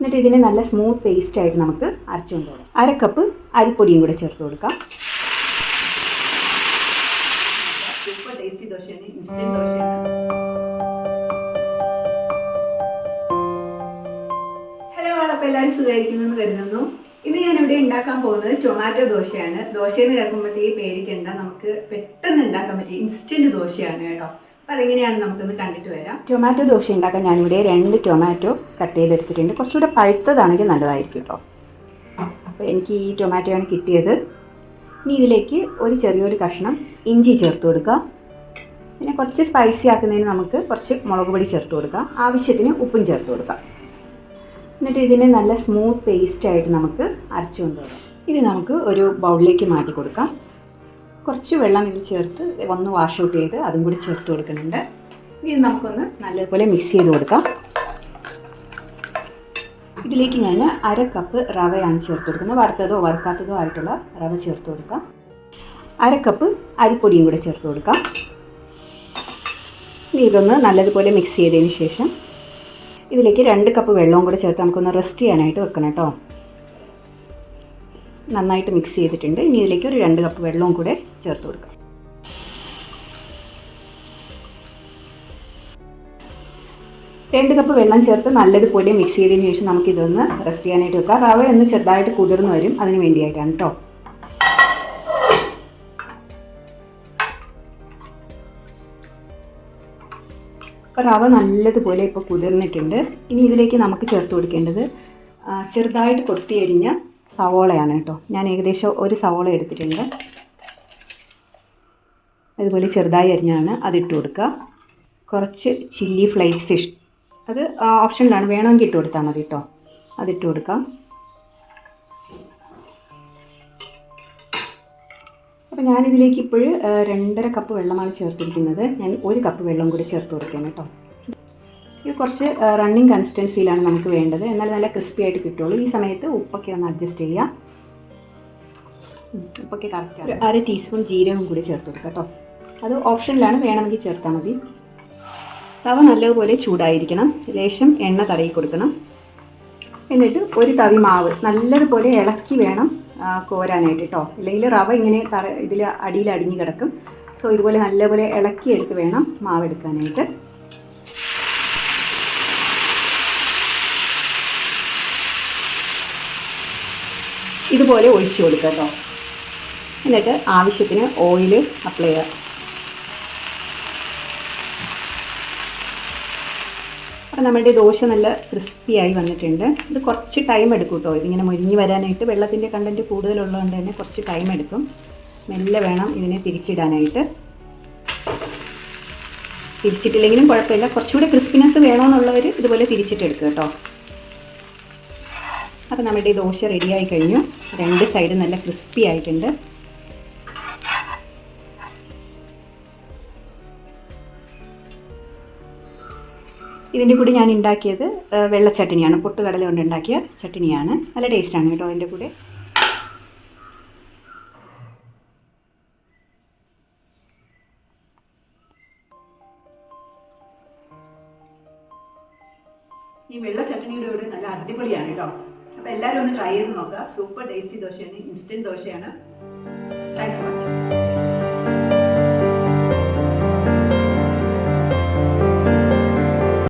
എന്നിട്ട് ഇതിനെ നല്ല സ്മൂത്ത് പേസ്റ്റ് ആയിട്ട് നമുക്ക് അരച്ചുകൊണ്ട് വരാം അര കപ്പ് അരിപ്പൊടിയും കൂടെ ചേർത്ത് കൊടുക്കാം. സൂപ്പർ ടേസ്റ്റി ദോശയാണ് ദോശയാണ്. ഹലോ ആളപ്പ എല്ലാവരും സുഖമായിരിക്കുന്നു എന്ന് കരുതുന്നു. ഇന്ന് ഞാൻ ഇവിടെ ഉണ്ടാക്കാൻ പോകുന്നത് ടൊമാറ്റോ ദോശയാണ്. ദോശയെന്ന് കേൾക്കുമ്പോഴത്തേക്ക് പേടിക്കണ്ട നമുക്ക് പെട്ടെന്ന് ഉണ്ടാക്കാൻ പറ്റിയ ഇൻസ്റ്റന്റ് ദോശയാണ് കേട്ടോ. അപ്പോൾ അതെങ്ങനെയാണ് നമുക്കൊന്ന് കണ്ടിട്ട് വരാം. ടൊമാറ്റോ ദോശ ഉണ്ടാക്കാൻ ഞാനിവിടെ രണ്ട് ടൊമാറ്റോ കട്ട് ചെയ്തെടുത്തിട്ടുണ്ട്. കുറച്ചുകൂടെ പഴുത്തതാണെങ്കിൽ നല്ലതായിരിക്കും കേട്ടോ അപ്പോൾ എനിക്ക് ഈ ടൊമാറ്റോയാണ് കിട്ടിയത്. ഇനി ഇതിലേക്ക് ഒരു ചെറിയൊരു കഷ്ണം ഇഞ്ചി ചേർത്ത് കൊടുക്കുക പിന്നെ കുറച്ച് സ്പൈസി ആക്കുന്നതിന് നമുക്ക് കുറച്ച് മുളക് പൊടി ചേർത്ത് കൊടുക്കാം. ആവശ്യത്തിന് ഉപ്പും ചേർത്ത് കൊടുക്കാം. എന്നിട്ട് ഇതിനെ നല്ല സ്മൂത്ത് പേസ്റ്റായിട്ട് നമുക്ക് അരച്ചുകൊണ്ട് ഇത് നമുക്ക് ഒരു ബൗളിലേക്ക് മാറ്റി കൊടുക്കാം. കുറച്ച് വെള്ളം ഇതിൽ ചേർത്ത് ഒന്ന് വാഷ് ഔട്ട് ചെയ്ത് അതും കൂടി ചേർത്ത് കൊടുക്കുന്നുണ്ട്. ഇത് നമുക്കൊന്ന് നല്ലതുപോലെ മിക്സ് ചെയ്ത് കൊടുക്കാം. ഇതിലേക്ക് ഞാൻ അര കപ്പ് റവയാണ് ചേർത്ത് കൊടുക്കുന്നത്. വറുത്തതോ വറുക്കാത്തതോ ആയിട്ടുള്ള റവ ചേർത്ത് കൊടുക്കാം. അര കപ്പ് അരിപ്പൊടിയും കൂടെ ചേർത്ത് കൊടുക്കാം. ഇനി ഇതൊന്ന് നല്ലതുപോലെ മിക്സ് ചെയ്തതിന് ശേഷം ഇതിലേക്ക് രണ്ട് കപ്പ് വെള്ളവും കൂടെ ചേർത്ത് നമുക്കൊന്ന് റെസ്റ്റ് ചെയ്യാനായിട്ട് വെക്കണം കേട്ടോ. നന്നായിട്ട് മിക്സ് ചെയ്തിട്ടുണ്ട്. ഇനി ഇതിലേക്ക് ഒരു രണ്ട് കപ്പ് വെള്ളവും കൂടെ ചേർത്ത് കൊടുക്കാം. രണ്ട് കപ്പ് വെള്ളം ചേർത്ത് നല്ലതുപോലെ മിക്സ് ചെയ്തതിന് ശേഷം നമുക്ക് ഇതൊന്ന് റെസ്റ്റ് ചെയ്യാനായിട്ട് വെക്കാം. റവ ഒന്ന് ചെറുതായിട്ട് കുതിർന്ന് വരും. അതിന് വേണ്ടിയായിട്ടാണ് കേട്ടോ അപ്പോൾ റവ നല്ലതുപോലെ ഇപ്പോൾ കുതിർന്നിട്ടുണ്ട്. ഇനി ഇതിലേക്ക് നമുക്ക് ചേർത്ത് കൊടുക്കേണ്ടത് ചെറുതായിട്ട് കൊത്തി അരിഞ്ഞ സവോളയാണ് കേട്ടോ. ഞാൻ ഏകദേശം ഒരു സവോള എടുത്തിട്ടുണ്ട്. അതുപോലെ ചെറുതായി അരിഞ്ഞാണ് അതിട്ട് കൊടുക്കുക. കുറച്ച് ചില്ലി ഫ്ലേക്സ് ഇഷ് അത് ഓപ്ഷനിലാണ്. വേണമെങ്കിൽ ഇട്ട് കൊടുത്താൽ മതി കേട്ടോ. അതിട്ട് കൊടുക്കാം. അപ്പോൾ ഞാനിതിലേക്ക് ഇപ്പോൾ രണ്ടര കപ്പ് വെള്ളമാണ് ചേർത്തിരിക്കുന്നത്. ഞാൻ ഒരു കപ്പ് വെള്ളം കൂടി ചേർത്ത് കൊടുക്കുകയാണ് കേട്ടോ. ഇത് കുറച്ച് റണ്ണിങ് കൺസിസ്റ്റൻസിയിലാണ് നമുക്ക് വേണ്ടത്. എന്നാൽ നല്ല ക്രിസ്പി ആയിട്ട് കിട്ടുള്ളൂ ഈ സമയത്ത് ഉപ്പൊക്കെ ഒന്ന് അഡ്ജസ്റ്റ് ചെയ്യാം. ഉപ്പൊക്കെ കറക്റ്റ് അര ടീസ്പൂൺ ജീരകം കൂടി ചേർത്ത് കൊടുക്കാം കേട്ടോ. അത് ഓപ്ഷനിലാണ് വേണമെങ്കിൽ ചേർത്താൽ മതി. തവ നല്ലതുപോലെ ചൂടായിരിക്കണം. ലേശം എണ്ണ തടയി കൊടുക്കണം. എന്നിട്ട് ഒരു തവി മാവ് നല്ലതുപോലെ ഇളക്കി വേണം കോരാനായിട്ട് കേട്ടോ. അല്ലെങ്കിൽ റവ ഇങ്ങനെ തറ ഇതിൽ അടിയിൽ അടിഞ്ഞു കിടക്കും. സോ ഇതുപോലെ നല്ലപോലെ ഇളക്കി എടുത്ത് വേണം മാവ് എടുക്കാനായിട്ട്. ഇതുപോലെ ഒഴിച്ചു കൊടുക്കുക കേട്ടോ എന്നിട്ട് ആവശ്യത്തിന് ഓയിൽ അപ്ലൈ ചെയ്യുക അപ്പോൾ നമ്മുടെ ദോശ നല്ല ക്രിസ്പിയായി വന്നിട്ടുണ്ട്. ഇത് കുറച്ച് ടൈം എടുക്കും കേട്ടോ ഇതിങ്ങനെ മുരിഞ്ഞ് വരാനായിട്ട് വെള്ളത്തിന്റെ കണ്ടന്റ് കൂടുതലുള്ളതുകൊണ്ട് തന്നെ കുറച്ച് ടൈം എടുക്കും. മെല്ലെ വേണം ഇതിനെ തിരിച്ചിടാനായിട്ട്. തിരിച്ചിട്ടില്ലെങ്കിലും കുഴപ്പമില്ല. കുറച്ചുകൂടി ക്രിസ്പിനെസ് വേണമെന്നുള്ളവർ ഇതുപോലെ തിരിച്ചിട്ടെടുക്കുക കേട്ടോ അപ്പോൾ നമ്മുടെ ദോശ റെഡിയായി കഴിഞ്ഞു. രണ്ട് സൈഡ് നല്ല ക്രിസ്പി ആയിട്ടുണ്ട്. ഇതിന്റെ കൂടെ ഞാൻ ഉണ്ടാക്കിയത് വെള്ളച്ചട്ടിനിയാണ്. വെള്ള ചട്ടിനിയാണ് പൊട്ടുകടല കൊണ്ട് ഉണ്ടാക്കിയ ചട്ടിനിയാണ്. നല്ല ടേസ്റ്റാണ് കേട്ടോ അതിന്റെ കൂടെ. ഈ വെള്ള ചട്ടണിയുടെ കൂടെ നല്ല അടിപൊളിയാണ് കേട്ടോ. അപ്പോൾ എല്ലാവരും ഒന്ന് ട്രൈ ചെയ്ത് നോക്കുക. സൂപ്പർ ടേസ്റ്റി ദോശയാണ് ഇൻസ്റ്റന്റ് ദോശയാണ്. Thanks so watching